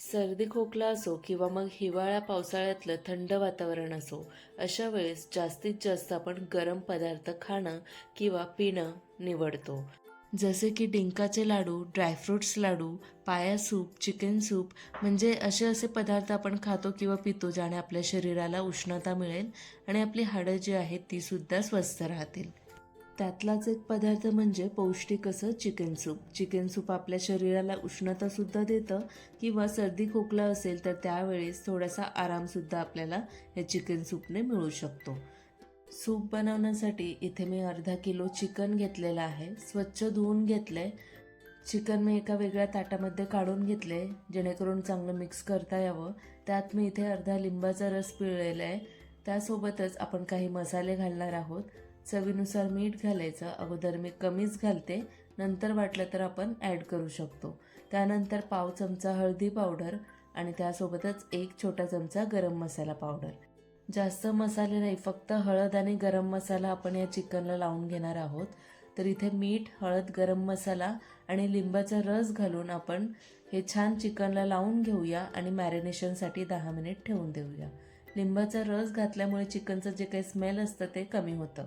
सर्दी खोकला असो किंवा मग हिवाळा पावसाळ्यातलं थंड वातावरण असो अशा वेळेस जास्तीत जास्त आपण गरम पदार्थ खाणं किंवा पिणं निवडतो. जसे की डिंकाचे लाडू ड्रायफ्रुट्स लाडू पाया सूप चिकन सूप म्हणजे असे असे पदार्थ आपण खातो किंवा पितो ज्याने आपल्या शरीराला उष्णता मिळेल आणि आपली हाडं जी आहेत ती सुद्धा स्वस्थ राहतील. त्यातलाच एक पदार्थ म्हणजे पौष्टिक असं चिकन सूप. चिकन सूप आपल्या शरीराला उष्णतासुद्धा देतं किंवा सर्दी खोकला असेल तर त्यावेळेस थोडासा आरामसुद्धा आपल्याला या चिकन सूपने मिळू शकतो. सूप बनवण्यासाठी इथे मी अर्धा किलो चिकन घेतलेलं आहे. स्वच्छ धुवून घेतले चिकन मी एका वेगळ्या ताटामध्ये काढून घेतले जेणेकरून चांगलं मिक्स करता यावं. त्यात मी इथे अर्धा लिंबाचा रस पिळलेला आहे. त्यासोबतच आपण काही मसाले घालणार आहोत. चवीनुसार मीठ घालायचं अगोदर मी कमीच घालते नंतर वाटलं तर आपण ॲड करू शकतो. त्यानंतर पाव चमचा हळदी पावडर आणि त्यासोबतच एक छोटा चमचा गरम मसाला पावडर जास्त मसाले नाही फक्त हळद आणि गरम मसाला आपण या चिकनला लावून घेणार आहोत. तर इथे मीठ हळद गरम मसाला आणि लिंबाचा रस घालून आपण हे छान चिकनला लावून घेऊया आणि मॅरिनेशनसाठी दहा मिनिट ठेवून देऊया. लिंबाचा रस घातल्यामुळे चिकनचं जे काही स्मेल असतं ते कमी होतं.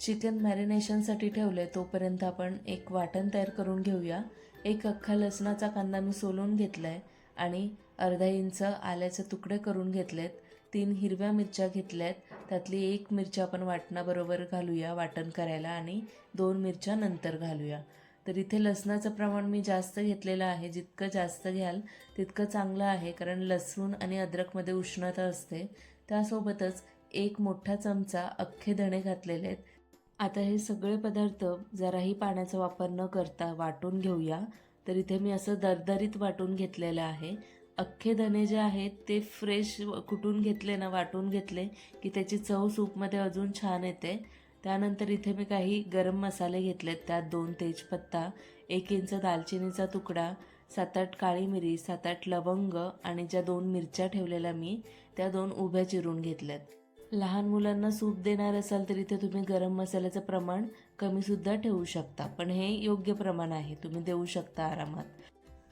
चिकन मॅरिनेशनसाठी ठेवलं आहे तोपर्यंत आपण एक वाटण तयार करून घेऊया. एक अख्खा लसणाचा कांदा मी सोलून घेतला आहे आणि अर्धा इंच आल्याचे तुकडे करून घेतलेत. तीन हिरव्या मिरच्या घेतल्यात. त्यातली एक मिरच्या आपण वाटणाबरोबर घालूया वाटण करायला आणि दोन मिरच्या नंतर घालूया. तर इथे लसणाचं प्रमाण मी जास्त घेतलेलं आहे. जितकं जास्त घ्याल तितकं चांगलं आहे कारण लसूण आणि अद्रकमध्ये उष्णता असते. त्यासोबतच एक मोठा चमचा अख्खे धणे घातलेले आहेत. आता हे सगळे पदार्थ जराही पाण्याचा वापर न करता वाटून घेऊया. तर इथे मी असं दरदरीत वाटून घेतलेलं आहे. अख्खे धने जे आहेत ते फ्रेश कुटून घेतले ना वाटून घेतले की त्याची चव सूपमध्ये अजून छान येते. त्यानंतर इथे मी काही गरम मसाले घेतलेत. त्यात दोन तेजपत्ता एक इंच दालचिनीचा तुकडा सात आठ काळी मिरी सात आठ लवंग आणि ज्या दोन मिरच्या ठेवलेल्या मी त्या दोन उभ्या चिरून घेतल्यात. लहान मुलांना सूप देणार असाल तर इथे तुम्ही गरम मसाल्याचं प्रमाण कमीसुद्धा ठेवू शकता. पण हे योग्य प्रमाण आहे. तुम्ही देऊ शकता आरामात.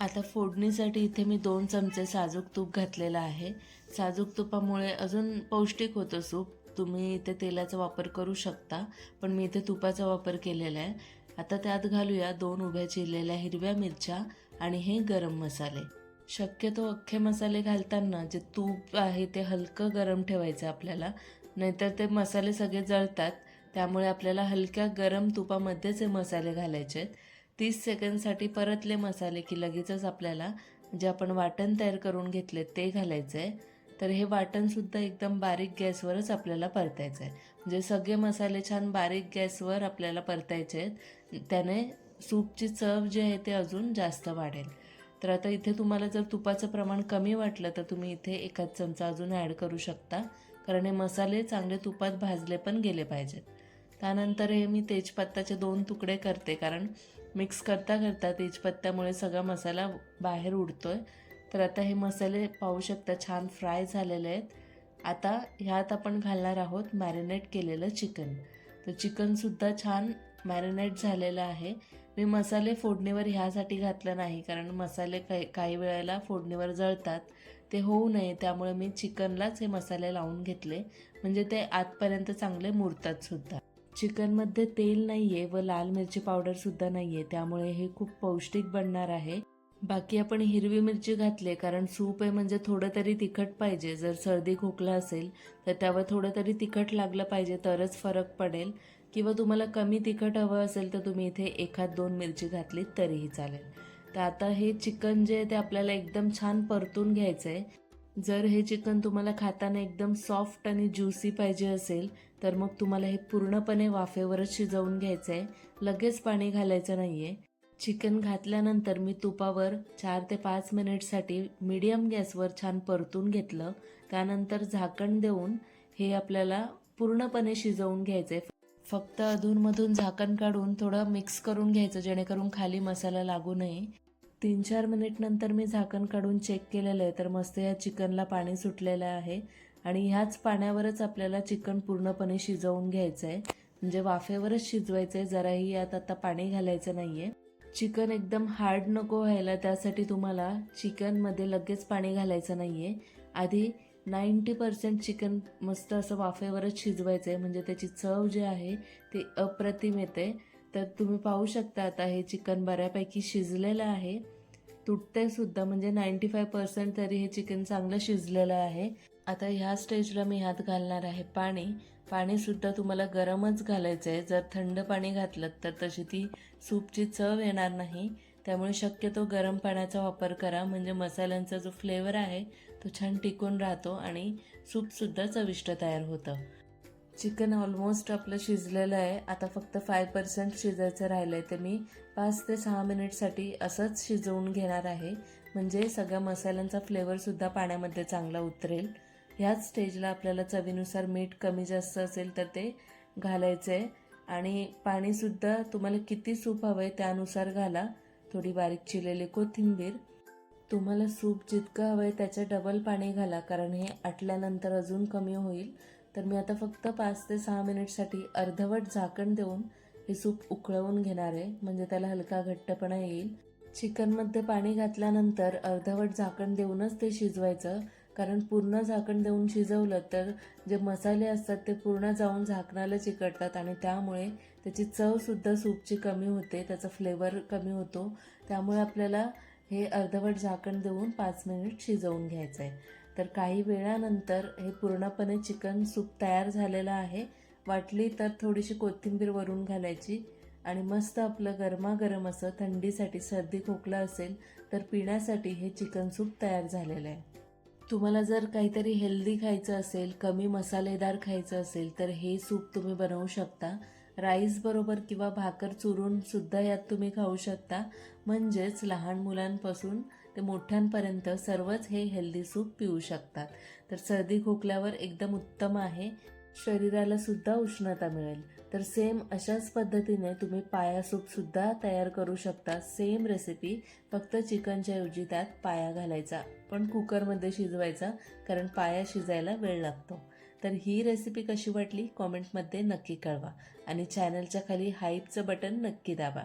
आता फोडणीसाठी इथे मी दोन चमचे साजूक तूप घातलेलं आहे. साजूक तुपामुळे अजून पौष्टिक होतं सूप. तुम्ही इथे तेलाचा वापर करू शकता पण मी इथे तुपाचा वापर केलेला आहे. आता त्यात घालूया दोन उभ्या चिरलेल्या हिरव्या मिरच्या आणि हे गरम मसाले. शक्यतो अख्खे मसाले घालताना जे तूप आहे ते हलकं गरम ठेवायचं आपल्याला. नाहीतर ते मसाले सगळे जळतात. त्यामुळे आपल्याला हलक्या गरम तुपामध्येच हे मसाले घालायचे आहेत. तीस सेकंदसाठी परतले मसाले की लगेचच आपल्याला जे आपण वाटण तयार करून घेतले ते घालायचं आहे तर हे वाटणसुद्धा एकदम बारीक गॅसवरच आपल्याला परतायचं आहे म्हणजे सगळे मसाले छान बारीक गॅसवर आपल्याला परतायचे आहेत. त्याने सूपची चव जी आहे ते अजून जास्त वाढेल. तर आता इथे तुम्हाला जर तुपाचं प्रमाण कमी वाटलं तर तुम्ही इथे एकाच चमचा अजून ॲड करू शकता. कारण हे मसाले चांगले तुपात भाजले पण गेले पाहिजेत. त्यानंतर हे मी तेजपत्ताचे दोन तुकडे करते कारण मिक्स करता करता तेजपत्त्यामुळे सगळा मसाला बाहेर उडतो आहे तर आता हे मसाले पाहू शकता छान फ्राय झालेले आहेत. आता ह्यात आपण घालणार आहोत मॅरिनेट केलेलं चिकन. तर चिकनसुद्धा छान मॅरिनेट झालेलं आहे. मी मसाले फोडणीवर ह्यासाठी घातलं नाही कारण मसाले काही काही वेळेला फोडणीवर जळतात ते होऊ नये त्यामुळे मी चिकनलाच हे मसाले लावून घेतले. म्हणजे ते आतपर्यंत चांगले मुरतात सुद्धा. चिकनमध्ये तेल नाही आहे व लाल मिरची पावडरसुद्धा नाही आहे त्यामुळे हे खूप पौष्टिक बनणार आहे. बाकी आपण हिरवी मिरची घातली कारण सूप आहे म्हणजे थोडं तरी तिखट पाहिजे. जर सर्दी खोकला असेल तर त्यावर थोडं तरी तिखट लागलं पाहिजे तरच फरक पडेल. किंवा तुम्हाला कमी तिखट हवं असेल तर तुम्ही इथे एखाद दोन मिरची घातली तरीही चालेल. तर आता हे चिकन जे आहे ते आपल्याला एकदम छान परतून घ्यायचं आहे जर हे चिकन तुम्हाला खाताना एकदम सॉफ्ट आणि ज्युसी पाहिजे असेल तर मग तुम्हाला हे पूर्णपणे वाफेवरच शिजवून घ्यायचं आहे लगेच पाणी घालायचं नाही आहे चिकन घातल्यानंतर मी तुपावर चार ते पाच मिनिटसाठी मीडियम गॅसवर छान परतून घेतलं. त्यानंतर झाकण देऊन हे आपल्याला पूर्णपणे शिजवून घ्यायचं आहे फक्त अधूनमधून झाकण काढून थोडं मिक्स करून घ्यायचं जेणेकरून खाली मसाला लागू नये. तीन चार मिनिटनंतर मी झाकण काढून चेक केलेलं आहे. तर मस्त या चिकनला पाणी सुटलेलं आहे. आणि ह्याच पाण्यावरच आपल्याला चिकन पूर्णपणे शिजवून घ्यायचं आहे म्हणजे वाफेवरच शिजवायचं आहे जराही यात आता पाणी घालायचं नाही आहे चिकन एकदम हार्ड नको व्हायला. त्यासाठी तुम्हाला चिकनमध्ये लगेच पाणी घालायचं नाही आहे आधी नाईंटी पर्सेंट चिकन मस्त असं वाफेवरच शिजवायचं आहे म्हणजे त्याची चव जी आहे ती अप्रतिम येते. तर तुम्ही पाहू शकता आता हे चिकन बऱ्यापैकी शिजलेलं आहे. तुटते सुद्धा म्हणजे नाईंटी फाय पर्सेंट तरी हे चिकन चांगलं शिजलेलं आहे. आता ह्या स्टेजला मी ह्यात घालणार आहे पाणी. पाणीसुद्धा तुम्हाला गरमच घालायचं आहे जर थंड पाणी घातलं तर तशी ती सूपची चव येणार नाही. त्यामुळे शक्यतो गरम पाण्याचा वापर करा. म्हणजे मसाल्यांचा जो फ्लेवर आहे तो छान टिकून राहतो आणि सूपसुद्धा चविष्ट तयार होतं. चिकन ऑलमोस्ट आपलं शिजलेलं आहे. आता फक्त फाय पर्सेंट शिजायचं राहिलं आहे तर मी पाच ते सहा मिनिटसाठी असंच शिजवून घेणार आहे. म्हणजे सगळ्या मसाल्यांचा फ्लेवरसुद्धा पाण्यामध्ये चांगला उतरेल. ह्याच स्टेजला आपल्याला चवीनुसार मीठ कमी जास्त असेल तर ते घालायचं आहे आणि पाणीसुद्धा तुम्हाला किती सूप हवं आहे त्यानुसार घाला. थोडी बारीक चिरलेली कोथिंबीर. तुम्हाला सूप जितकं हवं आहे त्याच्या डबल पाणी घाला कारण हे आटल्यानंतर अजून कमी होईल. तर मी आता फक्त पाच ते सहा मिनिटसाठी अर्धवट झाकण देऊन हे सूप उकळवून घेणार आहे. म्हणजे त्याला हलका घट्टपणा येईल. चिकनमध्ये पाणी घातल्यानंतर अर्धवट झाकण देऊनच ते शिजवायचं. कारण पूर्ण झाकण देऊन शिजवलं तर जे मसाले असतात ते पूर्ण जाऊन झाकणाला चिकटतात आणि त्यामुळे त्याची चवसुद्धा सूपची कमी होते त्याचा फ्लेवर कमी होतो. त्यामुळे आपल्याला हे अर्धवट झाकण देऊन पाच मिनिट शिजवून घ्यायचं आहे तर काही वेळानंतर हे पूर्णपणे चिकन सूप तयार झालेलं आहे. वाटली तर थोडीशी कोथिंबीर वरून घालायची. आणि मस्त आपलं गरमागरम असं थंडीसाठी सर्दी खोकला असेल तर पिण्यासाठी हे चिकन सूप तयार झालेलं आहे. तुम्हाला जर काहीतरी हेल्दी खायचं असेल कमी मसालेदार खायचं असेल तर हे सूप तुम्ही बनवू शकता. राईसबरोबर किंवा भाकर चुरूनसुद्धा यात तुम्ही खाऊ शकता. म्हणजेच लहान मुलांपासून ते मोठ्यांपर्यंत सर्वच हे हेल्दी सूप पिऊ शकतात. तर सर्दी खोकल्यावर एकदम उत्तम आहे. शरीराला सुद्धा उष्णता मिळेल. तर सेम अशाच पद्धतीने तुम्ही पाया सूप सुद्धा तयार करू शकता. सेम रेसिपी फक्त चिकनच्या ऐवजी त्यात पाया घालायचा. पण कुकरमध्ये शिजवायचा कारण पाया शिजायला वेळ लागतो. तर ही रेसिपी कशी वाटली? कॉमेंटमध्ये नक्की कळवा. आणि चॅनलच्या खाली हाईपचं बटन नक्की दाबा.